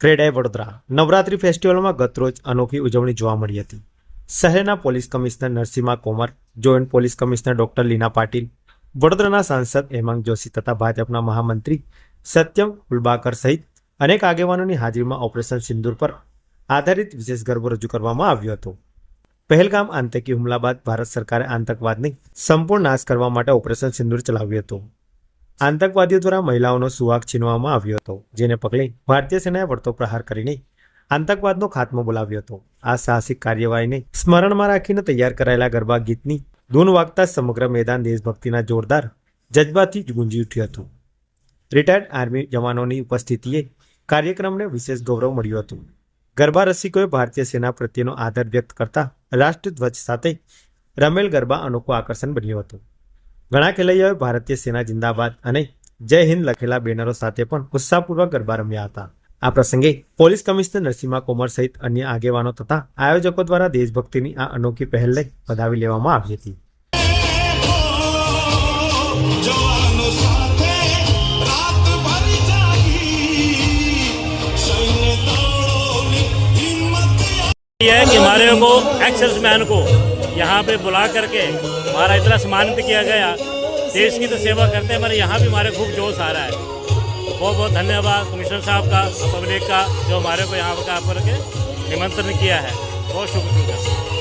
ક્રેડાઈ વડોદરા નવરાત્રી ફેસ્ટિવલમાં ગતરોજ અનોખી ઉજવણી જોવા મળી હતી. શહેરના police commissioner Narasimha Komar, joint police commissioner doctor Leena Patil, વડોદરાના સાંસદ હેમાંગ જોશી તથા ભાજપના મહામંત્રી સત્યમ ઉલબાકર સહિત અનેક આગેવાનોની હાજરીમાં ઓપરેશન સિંદૂર પર આધારિત વિશેષ ગરબો રજૂ કરવામાં આવ્યો હતો. પહેલગામ આતંકી હુમલા બાદ ભારત સરકારે આતંકવાદની સંપૂર્ણ નાશ કરવા માટે ઓપરેશન સિંદૂર ચલાવ્યું હતું. આતંકવાદીઓ દ્વારા મહિલાઓનો સુહાગ છીનવામાં આવ્યો હતો, જેને પગલે ભારતીય સેનાએ વળતો પ્રહાર કરીને આતંકવાદનો ખાત્મો બોલાવ્યો હતો. આ સાહસિક કાર્યવાહીને સ્મરણમાં રાખીને તૈયાર કરાયેલા ગરબા ગીતની ધૂન વાગતા સમગ્ર મેદાન દેશભક્તિના જોરદાર જજ્બાથી ગુંજી ઉઠ્યું હતું. રિટાયર્ડ આર્મી જવાનોની ઉપસ્થિતિએ કાર્યક્રમને વિશેષ ગૌરવ મળ્યું હતું. ગરબા રસિકોએ ભારતીય સેના પ્રત્યેનો આદર વ્યક્ત કરતા રાષ્ટ્રધ્વજ સાથે રમેલ ગરબા અનોખું આકર્ષણ બન્યું હતું. ઘણા ખેલૈયાઓએ ભારતીય સેના જિંદાબાદ અને જય હિન્દ લખેલા બેનરો સાથે પણ ઉત્સાહપૂર્વક ગરબા રમ્યા હતા આ પ્રસંગે પોલીસ કમિશનર નરસિંહા કોમર સહિત અન્ય આગેવાનો તથા આયોજકો દ્વારા દેશભક્તિની આ અનોખી પહેલને વધાવી લેવામાં આવી હતી જવાનો સાથે રાત ભર જાગી સૈન્ય દળોની હિંમત ये है कि हमारे को एक्स सर्विसमैन को यहाँ पे बुला करके हमारा इतना सम्मानित किया गया। देश की तो सेवा करते हैं हमारे यहाँ भी हमारे खूब जोश आ रहा है। बहुत बहुत धन्यवाद कमिश्नर साहब का, पब्लिक का, जो हमारे को यहाँ पर आप के निमंत्रण किया है। बहुत शुक्रिया